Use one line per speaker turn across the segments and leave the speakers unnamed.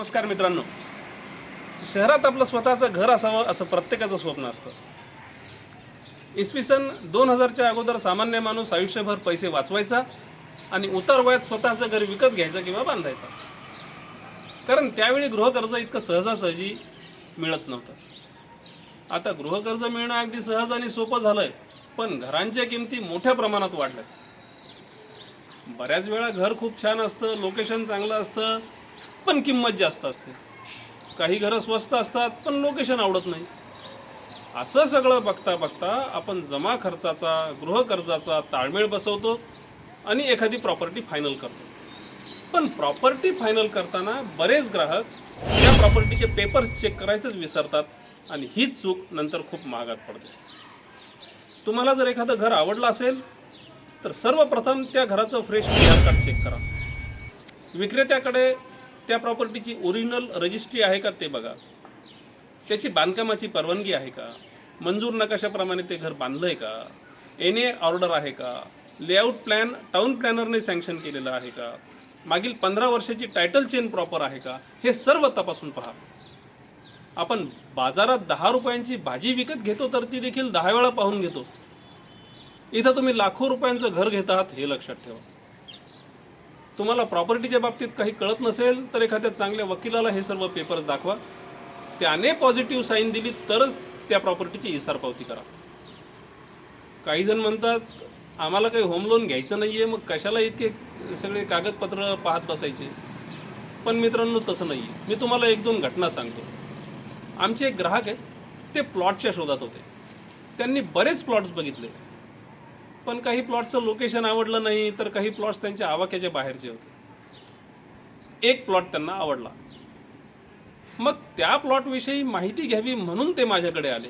नमस्कार मित्रांनो. शहरात आपलं स्वतःचं घर असावं असं प्रत्येकाचं स्वप्न असतं. इसवी सन दोन हजारच्या अगोदर सामान्य माणूस आयुष्यभर पैसे वाचवायचा आणि उतार वयात स्वतःचं घर विकत घ्यायचं किंवा बांधायचा. कारण त्यावेळी गृहकर्ज इतकं सहजासहजी मिळत नव्हतं. आता गृहकर्ज मिळणं अगदी सहज आणि सोपं झालंय पण घरांच्या किमती मोठ्या प्रमाणात वाढल्यात. बऱ्याच वेळा घर खूप छान असतं लोकेशन चांगलं असतं पण किंमत जास्त असते. काही घरं स्वस्त असतात पण लोकेशन आवडत नाही. असं सगळं बघता बघता आपण जमा खर्चाचा गृहकर्जाचा ताळमेळ बसवतो आणि एखादी प्रॉपर्टी फायनल करतो. पण प्रॉपर्टी फायनल करताना बरेच ग्राहक त्या प्रॉपर्टीचे पेपर्स चेक करायचंच विसरतात आणि हीच चूक नंतर खूप महागात पडते. तुम्हाला जर एखादं घर आवडलं असेल तर सर्वप्रथम त्या घराचं fresh P R card check करा. विक्रेत्याकडे त्या प्रॉपर्टीची ओरिजिनल रजिस्ट्री आहे का ते बघा. त्याची बांधकामाची परवानगी आहे का? मंजूर नकाशाप्रमाणे ते घर बांधलं आहे का? एन ए ऑर्डर आहे का? लेआउट प्लॅन टाऊन प्लॅनरने सँक्शन केलेलं आहे का? मागील पंधरा वर्षाची टायटल चेन प्रॉपर आहे का? हे सर्व तपासून पहा. आपण बाजारात दहा रुपयांची भाजी विकत घेतो तर ती देखील दहा वेळा पाहून घेतो. इथं तुम्ही लाखो रुपयांचं घर घेत आहात हे लक्षात ठेवा. तुम्हाला प्रॉपर्टीच्या बाबतीत काही कळत नसेल तर एखाद्या चांगल्या वकिलाला हे सर्व पेपर्स दाखवा. त्याने पॉझिटिव्ह साईन दिली तरच त्या प्रॉपर्टीची इसार पावती करा. काही जण म्हणतात आम्हाला काही होम लोन घ्यायचं नाही आहे मग कशाला इतके सगळे कागदपत्र पाहत बसायचे? पण मित्रांनो तसं नाही आहे मी तुम्हाला एक दोन घटना सांगतो. आमचे एक ग्राहक आहेत ते प्लॉटच्या शोधात होते. त्यांनी बरेच प्लॉट्स बघितले. पण काही प्लॉटचं लोकेशन आवडलं नाही तर काही प्लॉट्स त्यांच्या आवाक्याच्या बाहेरचे होते. एक प्लॉट त्यांना आवडला. मग त्या प्लॉटविषयी माहिती घ्यावी म्हणून ते माझ्याकडे आले.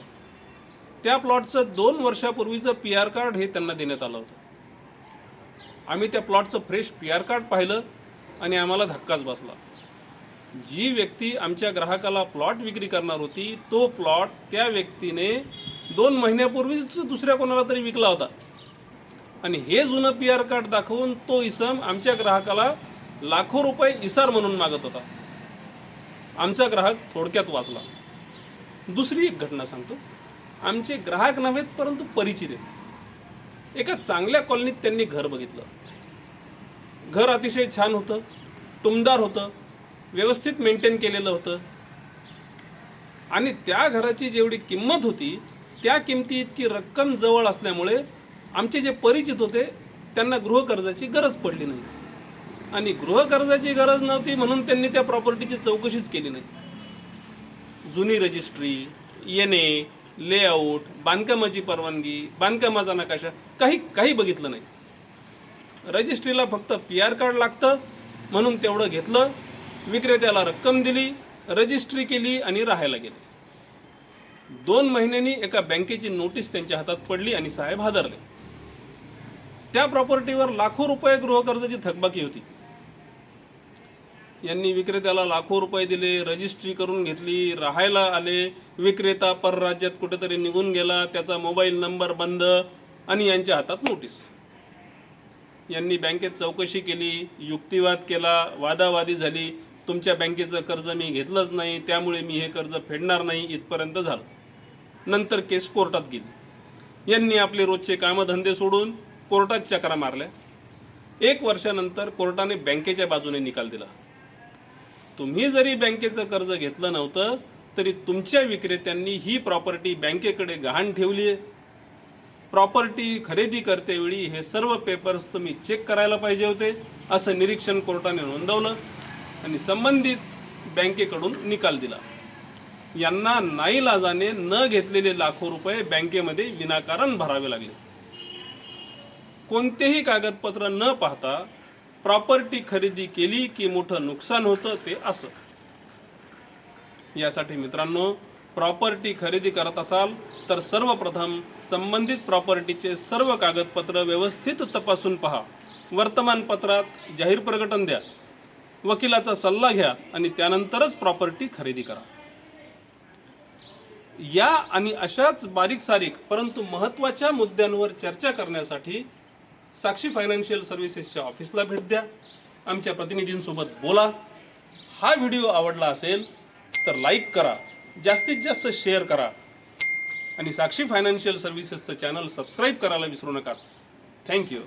त्या प्लॉटचं दोन वर्षापूर्वीचं पी आर कार्ड हे त्यांना देण्यात आलं होतं. आम्ही त्या प्लॉटचं फ्रेश पी आर कार्ड पाहिलं आणि आम्हाला धक्काच बसला. जी व्यक्ती आमच्या ग्राहकाला प्लॉट विक्री करणार होती तो प्लॉट त्या व्यक्तीने दोन महिन्यापूर्वीच दुसऱ्या कोणाला तरी विकला होता. आणि हे जुनं पी आर कार्ड दाखवून तो इसम आमच्या ग्राहकाला लाखो रुपये इसार म्हणून मागत होता. आमचा ग्राहक थोडक्यात वाचला. दुसरी एक घटना सांगतो. आमचे ग्राहक नव्हेत परंतु परिचित आहेत. एका चांगल्या कॉलनीत त्यांनी घर बघितलं. घर अतिशय छान होतं टुमदार होतं व्यवस्थित मेंटेन केलेलं होतं. आणि त्या घराची जेवढी किंमत होती त्या किमती इतकी रक्कम जवळ असल्यामुळे आमचे जे परिचित होते त्यांना गृहकर्जाची गरज पडली नाही. आणि गृहकर्जाची गरज नव्हती म्हणून त्यांनी त्या प्रॉपर्टीची चौकशीच केली नाही. जुनी रजिस्ट्री येणे लेआउट बांधकामाची परवानगी बांधकामाचा नकाशा काही काही बघितलं नाही. रजिस्ट्रीला फक्त पी आर कार्ड लागतं म्हणून तेवढं घेतलं विक्रेत्याला रक्कम दिली रजिस्ट्री केली आणि राहायला गेले. दोन महिन्यांनी एका बँकेची नोटीस त्यांच्या हातात पडली आणि साहेब हादरले. त्या प्रॉपर्टीवर लाखो रुपये गृहकर्जाची थकबाकी होती. यांनी विक्रेत्याला लाखो रुपये दिले रजिस्ट्री करून घेतली राहायला आले. विक्रेता परराज्यात कुठेतरी निघून गेला त्याचा मोबाईल नंबर बंद आणि यांच्या हातात नोटीस यांनी बँकेत चौकशी केली युक्तिवाद केला वादावादी झाली. तुमच्या बँकेचं कर्ज मी घेतलंच नाही त्यामुळे मी हे कर्ज फेडणार नाही इथपर्यंत झालं. नंतर केस कोर्टात गेली. यांनी आपले रोजचे कामधंदे सोडून कोर्टात चकरा मारल्या. एक वर्षानंतर कोर्टाने बँकेच्या बाजूने निकाल दिला. तुम्ही जरी बँकेचं कर्ज घेतलं नव्हतं तरी तुमच्या विक्रेत्यांनी ही प्रॉपर्टी बँकेकडे गहाण ठेवली आहे. प्रॉपर्टी खरेदी करतेवेळी हे सर्व पेपर्स तुम्ही चेक करायला पाहिजे होते असं निरीक्षण कोर्टाने नोंदवलं आणि संबंधित बँकेकडून निकाल दिला. यांना नाईलाजाने न घेतलेले लाखो रुपये बँकेमध्ये विनाकारण भरावे लागले. कोणतेही कागदपत्र न पाहता प्रॉपर्टी खरेदी केली की मोठं नुकसान होतं ते असं. यासाठी मित्रांनो प्रॉपर्टी खरेदी करत असाल तर सर्वप्रथम संबंधित प्रॉपर्टीचे सर्व कागदपत्र व्यवस्थित तपासून पहा. वर्तमानपत्रात जाहीर प्रकटन द्या. वकिलाचा सल्ला घ्या आणि त्यानंतरच प्रॉपर्टी खरेदी करा. या आणि अशाच बारीक सारीक परंतु महत्त्वाच्या मुद्द्यांवर चर्चा करण्यासाठी साक्षी फायनान्शियल सर्व्हिसेसच्या ऑफिसला भेट द्या. आमच्या प्रतिनिधींसोबत बोला. हा व्हिडिओ आवडला असेल तर लाईक करा. जास्तीत जास्त शेअर करा. आणि साक्षी फायनान्शियल सर्व्हिसेसचं चॅनल सबस्क्राईब करायला विसरू नका. थँक्यू